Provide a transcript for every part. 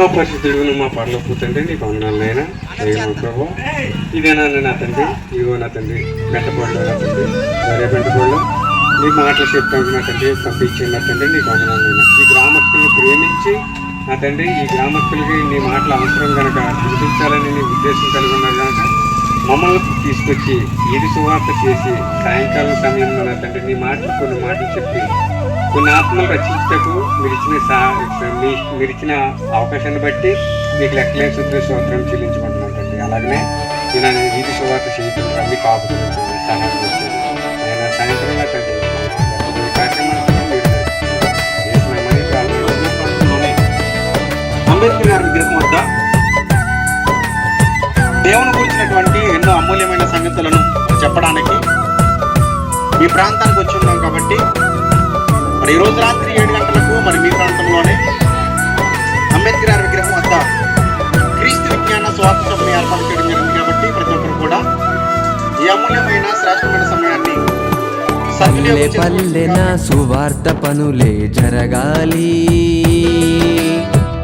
మహాపరిశుద్ధుడు మా పరలోపు తండ్రి నీకు వందనాలైనా. దైవం ప్రభు ఇదేనా నా తండ్రి ఇదిగో నా తండ్రి బెంటపళ్ళు నా తండ్రి వేరే బెంటపళ్ళు నీ మాటలు చెప్తాను నా తండ్రి పంపించండి నా తండ్రి నీకు వందనాలైనా. ఈ గ్రామస్తులను ప్రేమించి నా తండ్రి ఈ గ్రామస్తులకి నీ మాటలు అవసరం కనుక చూపించాలని నీ ఉద్దేశం కలిగి ఉన్నారు కనుక మమ్మల్ని తీసుకొచ్చి ఇది సువార్త చేసి సాయంకాలం సమయంలో నా తండ్రి నీ మాటలు కొన్ని మాటలు చెప్పి కొన్ని ఆత్మలు రచించటకు మీరు ఇచ్చిన సా- మీరు ఇచ్చిన అవకాశాన్ని బట్టి మీకు లెక్కలేని శుద్ధ స్తోత్రం చెల్లించుకుంటున్నాను తండ్రి అలాగనే నేను ఈది సువార్త చేయకుండా మీకు ఆపుతుంది సహాయం చేయండి. నేను సాయంత్రం నా తండ్రి అంబేద్కర్ గారి విగ్రహం వద్ద దేవుని గురించినటువంటి ఎన్నో అమూల్యమైన సంగతులను చెప్పడానికి ఈ ప్రాంతానికి వచ్చి ఉన్నాం కాబట్టి మరి ఈ రోజు రాత్రి ఏడు గంటలకు మరి మీ ప్రాంతంలోనే అంబేద్కర్ గారి విగ్రహం వద్ద క్రీస్తు విజ్ఞాన స్వార్థ సభని ఏర్పాటు చేయడం జరిగింది కాబట్టి ప్రతి ఒక్కరు కూడా ఈ అమూల్యమైన శ్రేష్టమైన సమయాన్ని పల్లె పల్లెన సువార్త పనులే జరగాలి.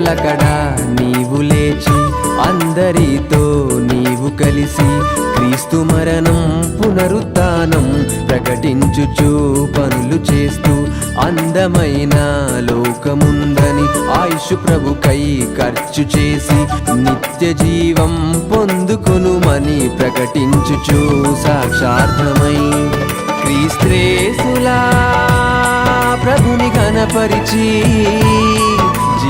పెందలకడ నీవు లేచి అందరితో నీవు కలిసి క్రీస్తు మరణం పునరుత్థానం ప్రకటించుచు పనులు చేస్తూ అందమైన లోకముందని ఆయుష్ ప్రభుకై ఖర్చు చేసి నిత్య జీవం పొందుకొనుమని ప్రకటించుచు సాక్షార్థమై క్రీస్త్రేసులా ప్రభుని కనపరిచి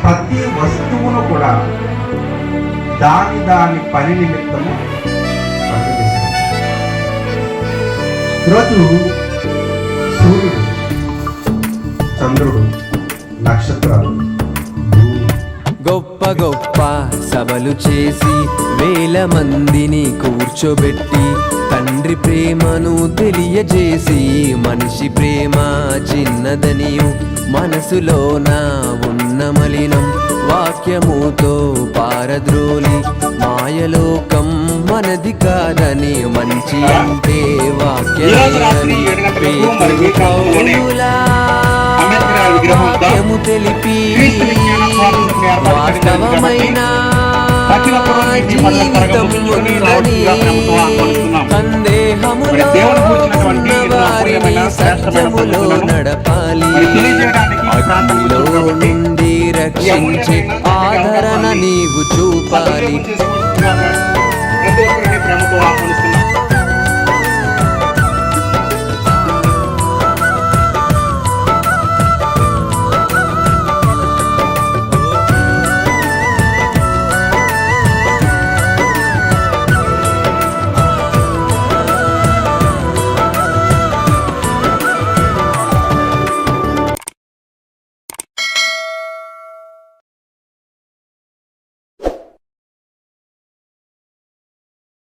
ప్రతి వస్తువును కూడా దాని దాని పని నిమిత్తము ప్రకటిస్తాడు ఈరోజు సూర్యుడు చంద్రుడు నక్షత్రాలు గొప్ప గొప్ప సభలు చేసి వేల మందిని కూర్చోబెట్టి తండ్రి ప్రేమను తెలియజేసి మనిషి ప్రేమ చిన్నదనియు మనసులోన ఉన్న మలినం వాక్యముతో పారద్రోలి మాయలోకం మనది కాదని మంచి అంటే వాక్యము తెలిపి వాస్తవమైన సందేహములో నడపాలి. అగ్నిలో నుండి రక్షించే ఆదరణ నీవు చూపాలి. ప్రేమతో ఆహ్వానిస్తున్నాం